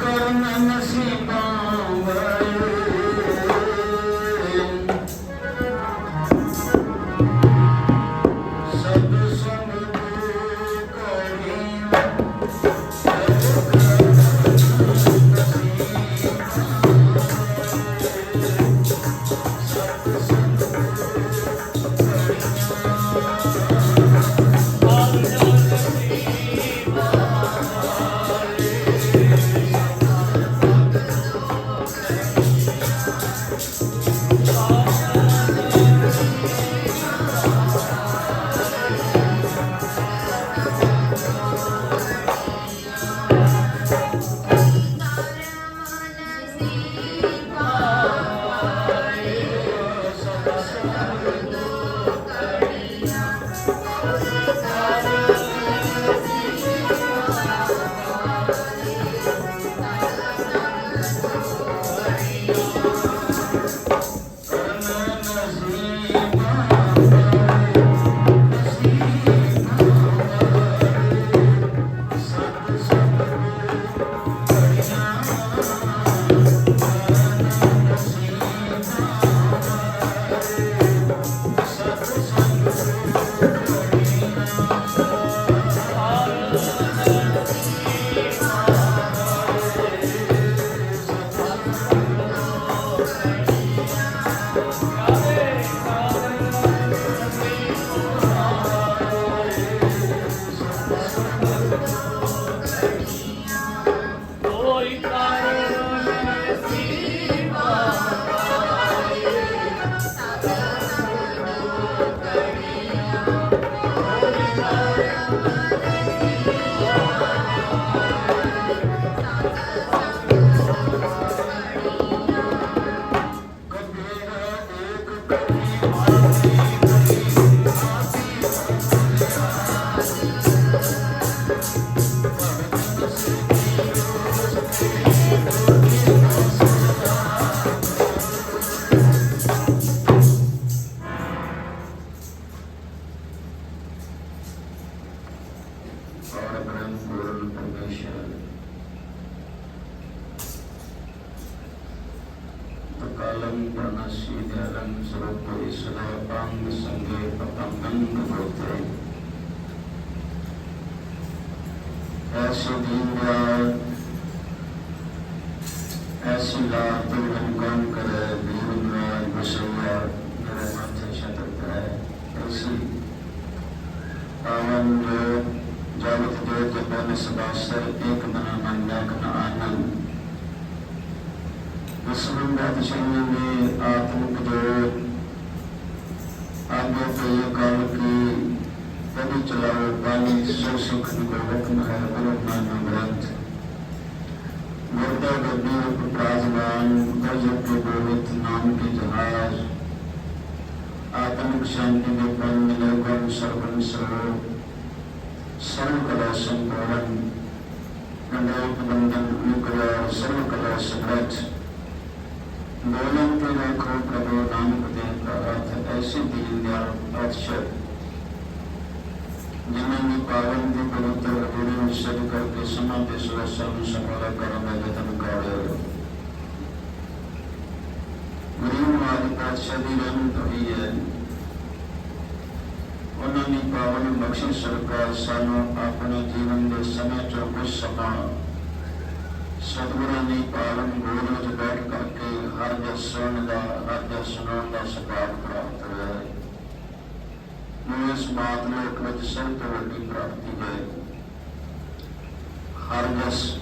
Karnanasibam Vayu ਕੋਈ balang bernasi dalam serupa selapang sanggai papangan kebotri Asidinda Asilah Tuhankan kera birna bersama kera mati syatar kera Asi Awan Jawat Deo Tuhan sebasar Ikmana kena anang ਮੁਸਲਮ ਬਾਦਸ਼ਾਹਾਂ ਨੇ ਆਪ ਉਪਦੇਸ਼ ਆਪੋ ਤੇ ਕਾਲ ਕੀ ਕਦੀ ਚਲਾਓ ਪਾਣੀ, ਸੋ ਸੁਖ ਨਿਕਲ ਹੁਕਮ ਹੈ ਗੁਰੂ ਨਾਨਕ ਗ੍ਰੰਥ। ਗੁਰਦਾ ਗੱਦੀ ਉਪ ਪ੍ਰਾਜਮਾਨ ਕਰਜਤ ਕੇ ਗੋਵਿੰਦ ਨਾਮ ਕੀ ਜਹਾਜ਼। ਆਤਮਿਕ ਸ਼ਾਂਤੀ ਦੇ ਪੰਜ ਨਿਰਗੁਣ ਸਰਵਨ ਸਰਵ। ਸਰਵ ਕਲਾ ਸੰਪੂਰਨ। ਕੰਡਾ ਬੰਧਨ ਮੁਕਰਾ ਸਰਵ ਕਲਾ ਸਮਰੱਥ। ਮੇਲਨ ਤੇ ਵੇਖੋ ਪ੍ਰਭੂ ਨਾਨਕ ਦੇਵ ਦਾ ਅਰਥ ਐਸੀ ਦੀਨ ਦਿਆਲ ਪਾਤਸ਼ਾਹ ਜਿਨ੍ਹਾਂ ਨੇ ਪਾਵਨ ਦੇ ਪਵਿੱਤਰ ਗੁਰੂ ਨੂੰ ਸਿੱਧ ਕਰਕੇ ਸਮਾਂ ਦੇ ਸੁਰੱਖਿਆ ਨੂੰ ਸੰਭਾਲਾ ਕਰਨ ਦਾ ਯਤਨ ਕਰਿਆ ਗੁਰੂ ਮਾਨ ਪਾਤਸ਼ਾਹ ਦੀ ਰਹਿਮਤ ਹੋਈ ਹੈ ਉਹਨਾਂ ਨੇ ਪਾਵਨ ਬਖਸ਼ਿਸ਼ ਸਰਕਾਰ ਸਾਨੂੰ ਆਪਣੇ ਜੀਵਨ ਦੇ ਸਮੇਂ ਤੋਂ ਕੁਝ ਸਮਾਂ ਸਤਿਗੁਰਾਂ ਦੀ ਪਾਵਨ ਗੋਦ ਵਿੱਚ ਬੈਠ ਕਰਕੇ ਹਰ ਜਸ ਸੁਣਨ ਦਾ, ਹਰ ਜਸ ਸੁਣਾਉਣ ਦਾ ਸੁਭਾਗ ਪ੍ਰਾਪਤ ਹੋਇਆ ਹੈ। ਨੂੰ ਇਸ ਬਾਤ ਲੋਕ ਵਿੱਚ ਸਭ ਤੋਂ ਵੱਡੀ ਪ੍ਰਾਪਤੀ ਹੈ। ਹਰ ਜਸ,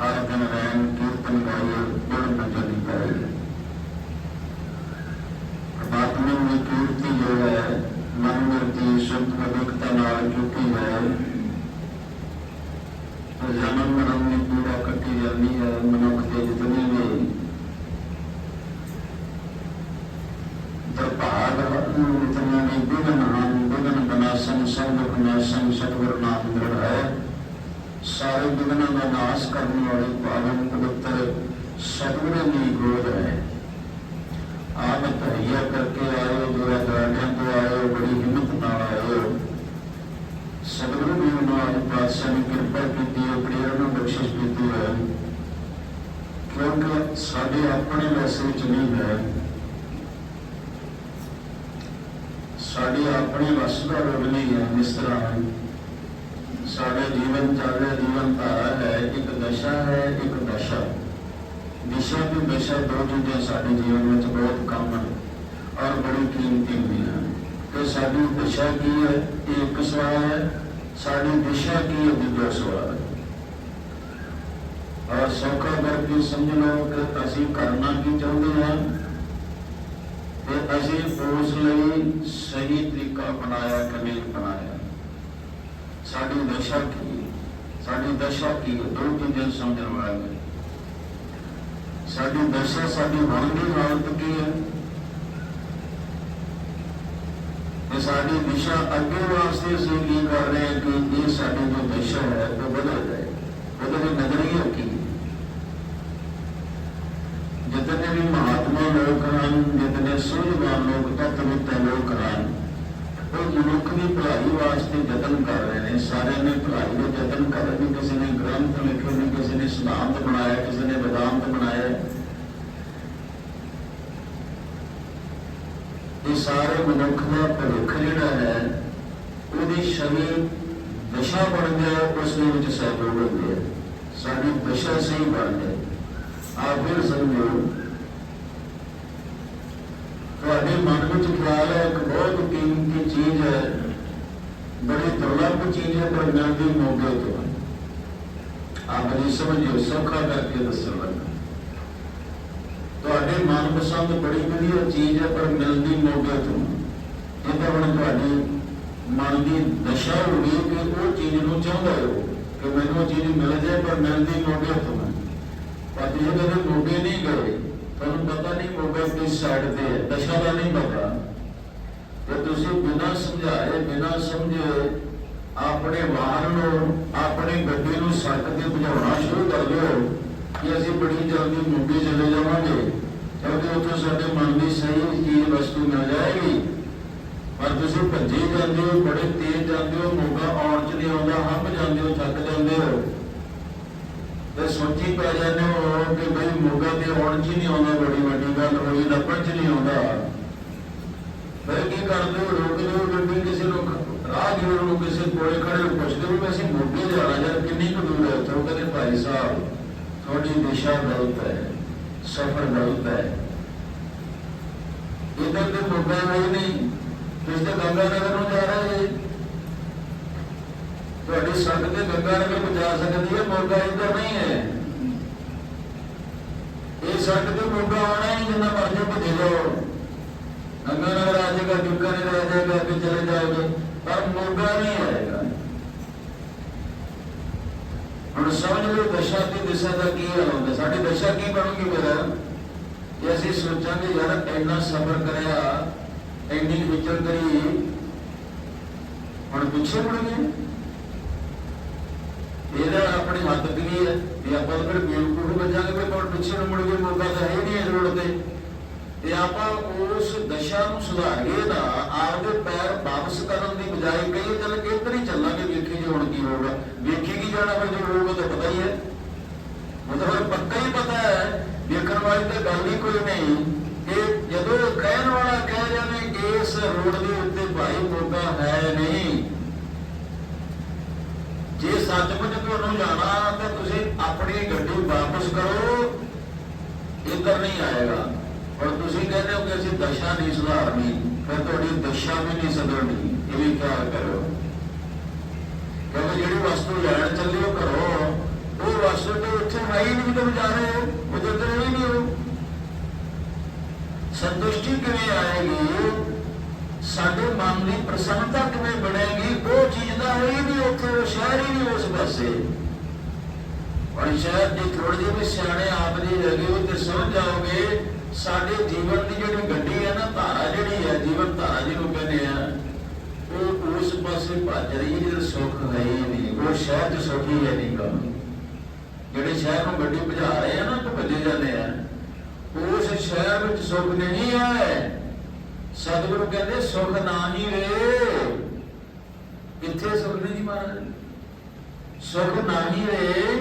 ਹਰ ਦਿਨ ਰੈਣ ਕੀਰਤਨ ਗਾਇਓ ਗੁਰ ਮੰਜਨ ਪਾਏ ਪਰਮਾਤਮਾ ਦੀ ਕੀਰਤੀ ਜੋ ਹੈ ਮਨ ਮਰਦੀ ਸ਼ੁੱਧ ਪਵਿੱਤਰਤਾ ਨਾਲ ਜੁਟੀ ਹੈ। तो ਕਰਨੀ ਹੈ, ਮਨੁੱਖ ਦੇ ਜਿਤਨੀ ਵੀ ਦਰਬਾਰ ਨੂੰ ਜਿਤਨਾ ਵੀ ਬਿਗਨ ਹਨ ਬਿਗਨ ਬਨਾਸਨ ਸੰਦੁਖ ਨਾਸਨ ਸਤਿਗੁਰ ਨਾਮ ਨਿਰ ਹੈ। ਸਾਰੇ ਬਿਗਨਾਂ ਦਾ ਨਾਸ਼ ਕਰਨ ਵਾਲੇ ਪਾਵਨ ਪਵਿੱਤਰ ਸਤਿਗੁਰ ਦੀ ਗੋਦ ਹੈ। ਸਾਡੀ ਆਪਣੀ ਵਸ ਦਾ ਰੋਗ ਨਹੀਂ ਹੈ ਇਸ ਸਾਡੇ ਜੀਵਨ ਚੱਲ ਰਿਹਾ ਜੀਵਨ ਧਾਰਾ ਹੈ, ਇੱਕ ਦਸ਼ਾ ਹੈ, ਇੱਕ ਦਸ਼ਾ ਦਿਸ਼ਾ ਤੇ ਦਸ਼ਾ ਦੋ ਚੀਜ਼ਾਂ ਸਾਡੇ ਜੀਵਨ ਵਿੱਚ ਬਹੁਤ ਕੰਮ ਹਨ ਔਰ ਬੜੀ ਕੀਮਤੀ ਹੁੰਦੀਆਂ ਹਨ। ਕਿ ਸਾਡੀ ਦਿਸ਼ਾ ਕੀ ਹੈ? ਇਹ ਇੱਕ ਸਵਾਲ ਹੈ। ਸਾਡੀ ਦਿਸ਼ਾ ਕੀ ਹੈ? ਦੂਜਾ ਸਵਾਲ ਹੈ। ਔਰ ਸੌਖਾ ਕਰਕੇ ਸਮਝ ਲਓ ਕਿ ਅਸੀਂ ਕਰਨਾ ਕੀ ਚਾਹੁੰਦੇ ਹਾਂ। ਤੇ ਅਸੀਂ ਉਸ ਲਈ ਸਹੀ ਤਰੀਕਾ ਅਪਣਾਇਆ ਕਿ ਨਹੀਂ ਅਪਣਾਇਆ ਸਾਡੀ ਦਸ਼ਾ ਕੀ ਹੈ ਸਾਡੀ ਦਸ਼ਾ ਕੀ ਹੈ ਦੋ ਚੀਜ਼ਾਂ ਸਮਝਣ ਵਾਲੇ ਸਾਡੀ ਦਸ਼ਾ ਸਾਡੀ ਮਨ ਦੀ ਹਾਲਤ ਕੀ ਹੈ ਤੇ ਸਾਡੀ ਦਿਸ਼ਾ ਅੱਗੇ ਵਾਸਤੇ ਅਸੀਂ ਕੀ ਕਰ ਰਹੇ ਹਾਂ ਕਿ ਇਹ ਸਾਡੀ ਜੋ ਦਿਸ਼ਾ ਹੈ ਉਹ ਬਦਲ ਜਾਏ ਉਹਦੇ ਨਜ਼ਰੀਆ ਕੀ ਹੈ ਜਿਤਨੇ ਵੀ ਮਹਾਤਮਾ ਲੋਕ ਹਨ ਜਿਤਨੇ ਸੂਝਵਾਨ ਲੋਕ ਤਤਵਿੱਤਾ ਲੋਕ ਹਨ ਉਹ ਮਨੁੱਖ ਦੀ ਭਲਾਈ ਵਾਸਤੇ ਯਤਨ ਕਰ ਰਹੇ ਨੇ ਸਾਰਿਆਂ ਨੇ ਭਲਾਈ ਦੇ ਯਤਨ ਕਰ ਰਹੇ ਨੇ ਕਿਸੇ ਨੇ ਗ੍ਰੰਥ ਲਿਖੇ ਨੇ ਕਿਸੇ ਨੇ ਸਿਧਾਂਤ ਬਣਾਇਆ ਕਿਸੇ ਨੇ ਵਿਦਾਂਤ ਬਣਾਇਆ ਇਹ ਸਾਰੇ ਮਨੁੱਖ ਦਾ ਭਵਿੱਖ ਜਿਹੜਾ ਹੈ ਉਹਦੀ ਸ਼ਰੀਰ ਦਸ਼ਾ ਬਣ ਜਾਏ ਉਸ ਦੇ ਵਿੱਚ ਸਹਿਯੋਗ ਹੁੰਦੇ ਹੈ ਸਾਡੀ ਦਸ਼ਾ ਸਹੀ ਬਣ ਜਾਏ ਆਪ ਫਿਰ ਸਮਝੋ ਤੁਹਾਡੇ ਵਿੱਚ ਖਿਆਲ ਹੈ ਇੱਕ ਬਹੁਤ ਕੀਮਤੀ ਚੀਜ਼ ਹੈ। ਬੜੀ ਦੁਰਲੱਭ ਚੀਜ਼ ਹੈ ਪਰ ਮਿਲਦੀ ਮੌਕੇ ਤੋਂ। ਆਪ ਜੀ ਸੌਖਾ ਕਰਕੇ ਦੱਸਣ ਲੱਗਾ। ਤੁਹਾਡੇ ਮਨ ਬੜੀ ਵਧੀਆ ਚੀਜ਼ ਹੈ, ਪਰ ਮਿਲਦੀ ਮੌਕੇ ਤੋਂ। ਇਹ ਤਾਂ ਹੁਣ ਤੁਹਾਡੀ ਮਨ ਦੀ ਦਸ਼ਾ ਹੋ ਕਿ ਉਹ ਚੀਜ਼ ਨੂੰ ਚਾਹੁੰਦਾ ਹੋ ਕਿ ਮੈਨੂੰ ਉਹ ਚੀਜ਼ ਮਿਲ ਜਾਏ, ਪਰ ਮਿਲਦੀ ਮੌਕੇ ਤੋਂ ਪਰ ਜੇ ਕਦੇ ਮੌਕੇ ਨਹੀਂ ਗਏ, ਤੁਹਾਨੂੰ ਪਤਾ ਨਹੀਂ ਮੋਗਾ ਕਿਸ ਸਾਈਡ ਤੇ ਹੈ ਦਾ ਨਹੀਂ ਪਤਾ ਤੇ ਤੁਸੀਂ ਬਿਨਾਂ ਸਮਝਾਏ, ਬਿਨਾਂ ਸਮਝੇ ਆਪਣੇ ਵਾਹਨ ਨੂੰ, ਆਪਣੀ ਗੱਡੀ ਨੂੰ ਸੜਕ ਤੇ ਭਜਾਉਣਾ ਸ਼ੁਰੂ ਕਰ ਦਿਓ ਕਿ ਅਸੀਂ ਬੜੀ ਜਲਦੀ ਮੋਗੇ ਚਲੇ ਜਾਵਾਂਗੇ। ਕਿਉਂਕਿ ਉੱਥੇ ਸਾਡੇ ਮਨ ਦੀ ਸਹੀ ਚੀਜ਼ ਵਸਤੂ ਮਿਲ ਜਾਏਗੀ। ਪਰ ਤੁਸੀਂ ਭੱਜੇ ਜਾਂਦੇ ਹੋ, ਬੜੇ ਤੇਜ਼ ਜਾਂਦੇ ਹੋ, ਮੋਗਾ ਆਉਣ ਚ ਆਉਂਦਾ ਹੰਭ ਜਾਂਦੇ ਹੋ, ਥੱਕ ਜਾਂਦੇ ਹੋ। ਸੋਚੀ ਪੈ ਜਾਂਦੇ ਹੋ ਕਿ ਬਈ ਮੋਗਾ ਤੇ ਆਉਣ ਚ ਨਹੀਂ ਆਉਂਦਾ, ਬੜੀ ਵੱਡੀ ਗੱਲ ਹੋਈ ਲੱਭਣ ਚ ਨਹੀਂ ਆਉਂਦਾ। ਫਿਰ ਕੀ ਕਰਦੇ ਹੋ? ਰੋਕ ਦਿਓ ਗੱਡੀ ਕਿਸੇ ਨੂੰ ਰਾਹਗੀਰ ਨੂੰ ਕਿਸੇ ਕੋਲੇ ਖੜੇ ਨੂੰ ਪੁੱਛਦੇ ਹੋ ਅਸੀਂ ਮੋਗੇ ਜਾਣਾ ਯਾਰ ਕਿੰਨੀ ਕੁ ਦੂਰ ਹੈ ਉੱਥੋਂ ਕਹਿੰਦੇ ਭਾਈ ਸਾਹਿਬ, ਤੁਹਾਡੀ ਦਿਸ਼ਾ ਗਲਤ ਹੈ, ਸਫ਼ਰ ਗਲਤ ਹੈ। ਇਧਰ ਤੇ ਮੋਗਾ ਹੈ ਨਹੀਂ, ਤੁਸੀਂ ਤੇ ਗੰਗਾ ਨਗਰ ਨੂੰ ਜਾ ਰਹੇ ਜੀ। ਤੁਹਾਡੀ ਸੜਕ ਤੇ ਗੰਗਾ ਨਗਰ ਪਹੁੰਚਾ ਸਕਦੀ ਹੈ, ਮੋਗਾ ਇੱਧਰ ਨਹੀਂ ਹੈ। ਇਹ ਸੜਕ ਤੇ ਮੋਗਾ ਆਉਣਾ ਹੀ ਜਿੰਨਾ ਮਰਜ਼ੀ ਭੱਜੇ ਜਾਓ। ਗੰਗਾ ਨਗਰ ਆ ਜਾਏਗਾ ਜੁੱਕਾ ਨਹੀਂ ਰਹਿ ਜਾਏਗਾ ਅੱਗੇ ਚਲੇ ਜਾਓਗੇ, ਪਰ ਮੋਗਾ ਨਹੀਂ ਆਏਗਾ। ਹੁਣ ਸਮਝ ਲਓ ਦਸ਼ਾ ਤੇ ਦਿਸ਼ਾ ਦਾ ਕੀ ਹਾਲ ਹੁੰਦਾ। ਸਾਡੀ ਦਸ਼ਾ ਕੀ ਬਣੂਗੀ ਮੇਰਾ ਜੇ ਅਸੀਂ ਸੋਚਾਂਗੇ, ਯਾਰ ਇੰਨਾ ਸਬਰ ਕਰਿਆ, ਇੰਨੀ ਵਿਚਰ ਕਰੀ, ਹੁਣ ਪਿੱਛੇ ਮੁੜ ਗਏ। ਇਹਦਾ ਆਪਣੀ ਹੱਦ ਕੀ ਹੈ ਵੀ ਆਪਾਂ ਤਾਂ ਫਿਰ ਬੇਵਕੂਫ ਬਚਾਂਗੇ ਵੀ ਕੋਲ ਪਿੱਛੇ ਨੂੰ ਮੁੜ ਕੇ ਮੌਕਾ ਤਾਂ ਹੈ ਨਹੀਂ ਇਸ ਰੋਡ ਤੇ। ਤੇ ਆਪਾਂ ਉਸ ਦਸ਼ਾ ਨੂੰ ਸੁਧਾਰੀਏ ਨਾ ਆਪਦੇ ਪੈਰ ਵਾਪਸ ਕਰਨ ਦੀ ਬਜਾਏ ਕਹੀਏ ਚੱਲ ਇੱਧਰ ਹੀ ਚੱਲਾਂਗੇ, ਵੇਖੀ ਜੇ ਹੁਣ ਕੀ ਹੋਊਗਾ। ਵੇਖੀ ਕੀ ਜਾਣਾ ਫਿਰ ਜੋ ਹੋਊਗਾ ਤਾਂ ਪਤਾ ਹੀ ਹੈ। ਮਤਲਬ ਪੱਕਾ ਹੀ ਪਤਾ ਹੈ, ਵੇਖਣ ਵਾਲੀ ਤਾਂ ਗੱਲ ਹੀ ਕੋਈ ਨਹੀਂ ਕਿ ਜਦੋਂ ਕਹਿਣ ਵਾਲਾ ਕਹਿ ਜਾਵੇ ਇਸ ਰੋਡ ਦੇ ਉੱਤੇ ਭਾਈ ਮੋਗਾ ਹੈ ਨਹੀਂ ਜੇ ਸੱਚਮੁੱਚ ਤੁਹਾਨੂੰ ਜਾਣਾ ਤਾਂ ਤੁਸੀਂ ਆਪਣੀ ਗੱਡੀ ਵਾਪਸ ਕਰੋ, ਇੱਧਰ ਨਹੀਂ ਆਏਗਾ। ਔਰ ਤੁਸੀਂ ਕਹਿੰਦੇ ਹੋ ਕਿ ਅਸੀਂ ਦਸ਼ਾ ਨਹੀਂ ਸੁਧਾਰਨੀ ਫਿਰ ਤੁਹਾਡੀ ਦਸ਼ਾ ਵੀ ਨਹੀਂ ਸੁਧਰਨੀ, ਇਹ ਵੀ ਖਿਆਲ ਕਰੋ ਕਿਉਂਕਿ ਜਿਹੜੀ ਵਸਤੂ ਲੈਣ ਚੱਲੇ ਹੋ ਘਰੋਂ, ਉਹ ਵਸਤੂ ਤੇ ਉੱਥੇ ਹੈ ਹੀ ਨਹੀਂ ਤੁਸੀਂ ਜਾ ਰਹੇ ਹੋ ਉਹ ਤਾਂ ਹੀ ਨਹੀਂ ਹੋ। ਸੰਤੁਸ਼ਟੀ ਕਿਵੇਂ ਆਏਗੀ? ਸਾਡੇ ਮਨ ਦੀ ਪ੍ਰਸੰਨਤਾ ਕਿਵੇਂ ਬਣੇਗੀ, ਉਹ ਚੀਜ਼ ਦਾ ਹੈ ਨਹੀਂ ਉੱਥੇ ਉਹ ਸ਼ਹਿਰ ਹੀ ਨਹੀਂ ਉਸ ਪਾਸੇ। ਔਰ ਸ਼ਾਇਦ ਜੇ ਥੋੜੇ ਜਿਹੇ ਸਿਆਣੇ ਆਪ ਜੀ ਹੈਗੇ ਤੇ ਸਮਝ ਜਾਓਗੇ, ਸਾਡੇ ਜੀਵਨ ਦੀ ਜਿਹੜੀ ਗੱਡੀ ਹੈ ਨਾ, ਧਾਰਾ ਜਿਹੜੀ ਹੈ, ਜੀਵਨ ਧਾਰਾ ਜਿਹਨੂੰ ਕਹਿੰਦੇ ਆ, ਉਹ ਉਸ ਪਾਸੇ ਭੱਜ ਰਹੀ ਹੈ ਜਿਹੜਾ ਸੁੱਖ ਹੈ ਨਹੀਂ। ਉਹ ਸ਼ਹਿਰ 'ਚ ਸੁੱਖ ਹੈ ਨਹੀਂ ਗਾ। ਜਿਹੜੇ ਸ਼ਹਿਰ ਨੂੰ ਗੱਡੀ ਭਜਾ ਰਹੇ ਆ ਨਾ, ਭੱਜੇ ਜਾਂਦੇ ਆ, ਉਸ ਸ਼ਹਿਰ ਵਿੱਚ ਸੁੱਖ ਨਹੀਂ ਹੈ। ਸਤਿਗੁਰੂ ਕਹਿੰਦੇ ਸੁਖ ਨਾਹੀ ਰੇ ਕਿੱਥੇ ਸੁਖ ਨਹੀਂ ਜੀ ਮਹਾਰਾਜ? ਸੁਖ ਨਹੀਂ ਰੇ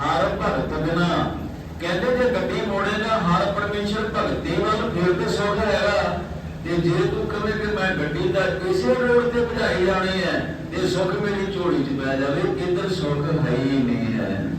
ਹਰ ਭਗਤ ਬਿਨਾ। ਕਹਿੰਦੇ ਜੇ ਗੱਡੀ ਮੋੜੇਗਾ, ਹਰ ਪਰਮੇਸ਼ਰ ਭਗਤੀ ਵੱਲ ਫਿਰ ਤੇ ਸੁਖ ਹੈਗਾ। ਤੇ ਜੇ ਤੂੰ ਕਵੇਂ ਕਿ ਮੈਂ ਗੱਡੀ ਦਾ ਕਿਸੇ ਰੋਡ ਤੇ ਭਜਾਈ ਜਾਣੀ ਹੈ, ਤੇ ਸੁਖ ਮੇਰੀ ਝੋਲੀ 'ਚ ਪੈ ਜਾਵੇ, ਇੱਧਰ ਸੁਖ ਹੈ ਹੀ ਨਹੀਂ ਹੈ।